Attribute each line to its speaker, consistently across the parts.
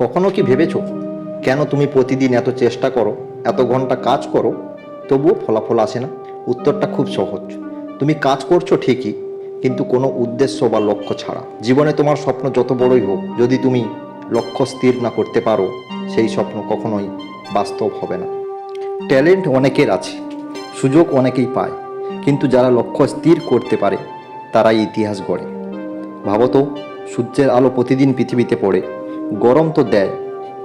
Speaker 1: কখনো কি ভেবেছো? কেন তুমি প্রতিদিন এত চেষ্টা করো, এত ঘণ্টা কাজ করো? তবুও ফলাফল আসে না। উত্তরটা খুব সহজ। তুমি কাজ করছ ঠিকই, কিন্তু কোনো উদ্দেশ্য বা লক্ষ্য ছাড়া। জীবনে তোমার স্বপ্ন যত বড়ই হোক, যদি তুমি লক্ষ্য স্থির না করতে পারো, সেই স্বপ্ন কখনোই বাস্তব হবে না। ট্যালেন্ট অনেকের আছে, সুযোগ অনেকেই পায়, কিন্তু যারা লক্ষ্য স্থির করতে পারে, তারাই ইতিহাস গড়ে। ভাবো তো, সূর্যের আলো প্রতিদিন পৃথিবীতে পড়ে গরম তো দেয়,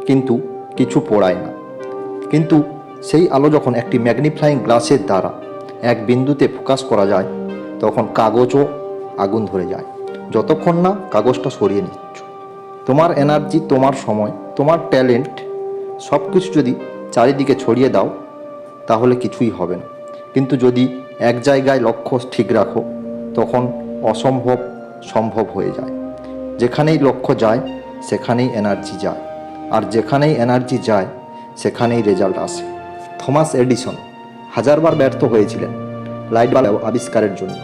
Speaker 1: কিন্তু কিছু পড়ায় না। কিন্তু সেই আলো যখন একটি ম্যাগনিফ্লাইং গ্লাসের দ্বারা এক বিন্দুতে ফোকাস করা যায়, তখন কাগজও আগুন ধরে যায়। যতক্ষণ না কাগজটা সরিয়ে নিচ্ছ। তোমার এনার্জি, তোমার সময়, তোমার ট্যালেন্ট সব কিছু যদি চারিদিকে ছড়িয়ে দাও, তাহলে কিছুই হবে না। কিন্তু যদি এক জায়গায় লক্ষ্য ঠিক রাখো, তখন অসম্ভব সম্ভব হয়ে যায়। যেখানেই লক্ষ্য যায় সেখানেই এনার্জি যায়। আর যেখানেই এনার্জি যায়, সেখানেই রেজাল্ট আসে। থমাস এডিসন হাজারবার ব্যর্থ হয়েছিলেন লাইট বাল্ব আবিষ্কারের জন্য।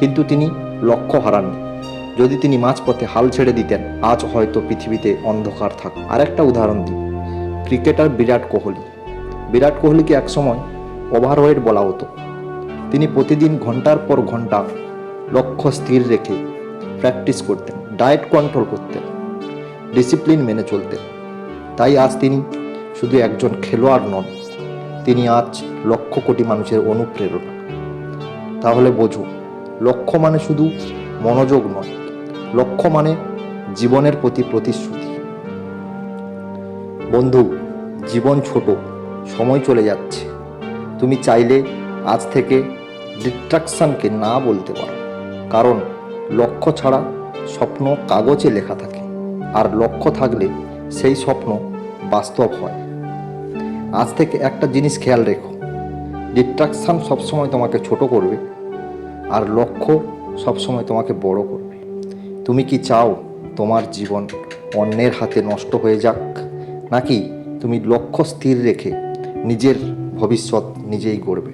Speaker 1: কিন্তু তিনি লক্ষ্য হারাননি। যদি তিনি মাঝপথে হাল ছেড়ে দিতেন, আজ হয়তো পৃথিবীতে অন্ধকার থাক। আরেকটা উদাহরণ দিই। ক্রিকেটার বিরাট কোহলি। বিরাট কোহলিকে একসময় ওভারওয়েট বলা হতো। তিনি প্রতিদিন ঘণ্টার পর ঘণ্টা লক্ষ্য স্থির রেখে প্র্যাকটিস করতেন ডায়েট কন্ট্রোল করতেন। ডিসিপ্লিন মেনে চলতেন তাই আজ তিনি শুধু একজন খেলোয়াড় নন, তিনি আজ লক্ষ কোটি মানুষের অনুপ্রেরণা। তাহলে বোঝো লক্ষ্য মানে শুধু মনোযোগ নয় লক্ষ্য মানে জীবনের প্রতি প্রতিশ্রুতি। বন্ধু, জীবন ছোট, সময় চলে যাচ্ছে। তুমি চাইলে আজ থেকে ডিস্ট্রাকশনকে না বলতে পারো, কারণ লক্ষ্য ছাড়া স্বপ্ন কাগজে লেখা থাকে। আর লক্ষ্য থাকলে সেই স্বপ্ন বাস্তব হয়। আজ থেকে একটা জিনিস খেয়াল রেখো ডিস্ট্রাকশন সবসময় তোমাকে ছোট করবে আর লক্ষ্য সবসময় তোমাকে বড় করবে। তুমি কি চাও তোমার জীবন অন্যের হাতে নষ্ট হয়ে যাক, নাকি তুমি লক্ষ্য স্থির রেখে নিজের ভবিষ্যৎ নিজেই গড়বে?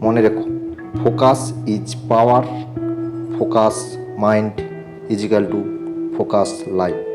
Speaker 1: মনে রেখো, focus is power, focus mind is equal to focus life